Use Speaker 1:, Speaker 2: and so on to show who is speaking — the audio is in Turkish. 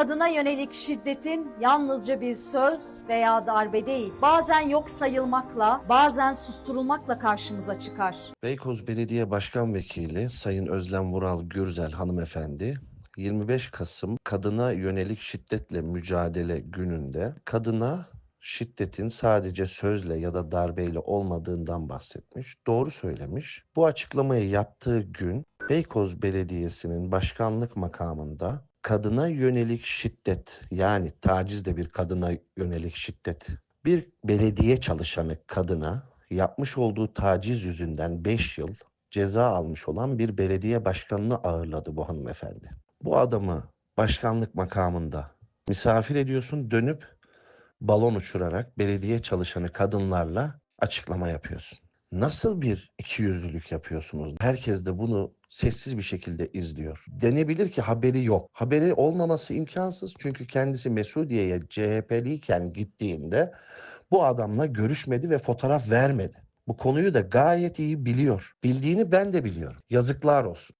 Speaker 1: kadına yönelik şiddetin yalnızca bir söz veya darbe değil, bazen yok sayılmakla, bazen susturulmakla karşımıza çıkar.
Speaker 2: Beykoz Belediye Başkan Vekili Sayın Özlem Vural Gürzel hanımefendi 25 Kasım Kadına Yönelik Şiddetle Mücadele Günü'nde kadına şiddetin sadece sözle ya da darbeyle olmadığından bahsetmiş. Doğru söylemiş. Bu açıklamayı yaptığı gün Beykoz Belediyesi'nin başkanlık makamında kadına yönelik şiddet yani taciz de bir kadına yönelik şiddet bir belediye çalışanı kadına yapmış olduğu taciz yüzünden 5 yıl ceza almış olan bir belediye başkanını ağırladı bu hanımefendi. Bu adamı başkanlık makamında misafir ediyorsun dönüp balon uçurarak belediye çalışanı kadınlarla açıklama yapıyorsun. Nasıl bir ikiyüzlülük yapıyorsunuz? Herkes de bunu sessiz bir şekilde izliyor. Denebilir ki haberi yok. Haberi olmaması imkansız çünkü kendisi Mesudiye'ye CHP'liyken gittiğinde bu adamla görüşmedi ve fotoğraf vermedi. Bu konuyu da gayet iyi biliyor. Bildiğini ben de biliyorum. Yazıklar olsun.